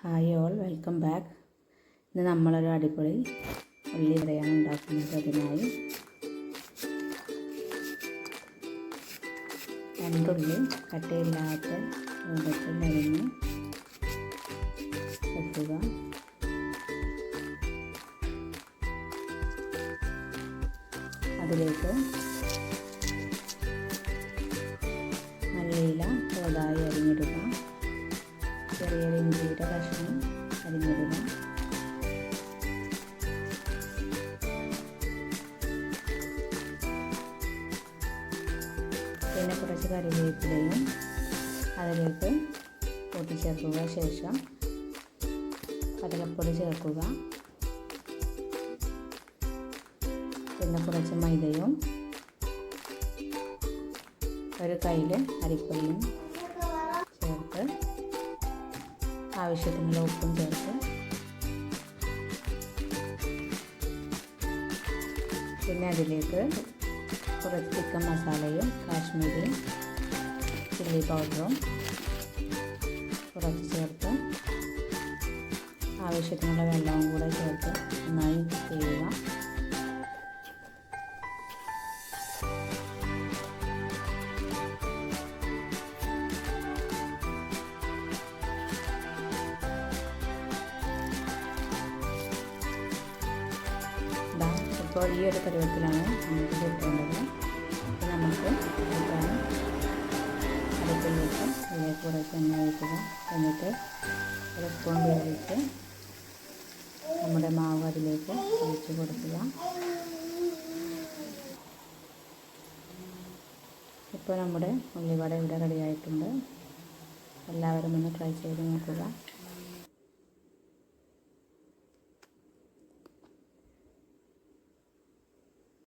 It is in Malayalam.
ഹായ് ഓൾ വെൽക്കം ബാക്ക് ഇന്ന് നമ്മളൊരു അടിപൊളി ഉള്ളി വടയാണ് ഉണ്ടാക്കുന്നത് അതിനായി. രണ്ടുള്ളി കട്ടയില്ലാത്ത രൂപത്തിൽ അരിഞ്ഞ് വെക്കുക. അതിലേക്ക് ചെറിയ ഇഞ്ചിയുടെ കഷ്ണം അരിഞ്ഞിടുക. പിന്നെ കുറച്ച് കറിവേപ്പിലയും അതിലേക്ക് കൂട്ടിച്ചേർക്കുക ശേഷം കടലപ്പൊടി ചേർക്കുക. പിന്നെ കുറച്ച് മൈദയും ഒരു കയ്യിൽ അരിപ്പൊടിയും ചേർത്ത് ആവശ്യത്തിനുള്ള ഉപ്പും ചേർത്ത് പിന്നെ അതിലേക്ക് കുറച്ച് ചിക്കൻ മസാലയും കാശ്മീരി ചില്ലി പൗഡറും കുറച്ച് ചേർത്ത് ആവശ്യത്തിനുള്ള വെള്ളവും കൂടെ ചേർത്ത് നന്നായി ഇപ്പോൾ ഈ ഒരു പരുവത്തിലാണ് നമുക്ക് ചേർക്കേണ്ടത് അപ്പോൾ നമുക്ക് എടുക്കാൻ അടുപ്പിലേക്ക് ഇതിലേക്ക് കുറച്ച് എണ്ണ വയ്ക്കുക എന്നിട്ട് ഒരു സ്പൂൺ ഉപയോഗിച്ച് നമ്മുടെ മാവ് അതിലേക്ക് ഒഴിച്ച് കൊടുക്കുക. ഇപ്പോൾ നമ്മുടെ ഉള്ളിവട ഇവിടെ റെഡിയായിട്ടുണ്ട് എല്ലാവരും ഒന്ന് ട്രൈ ചെയ്ത് നോക്കുക.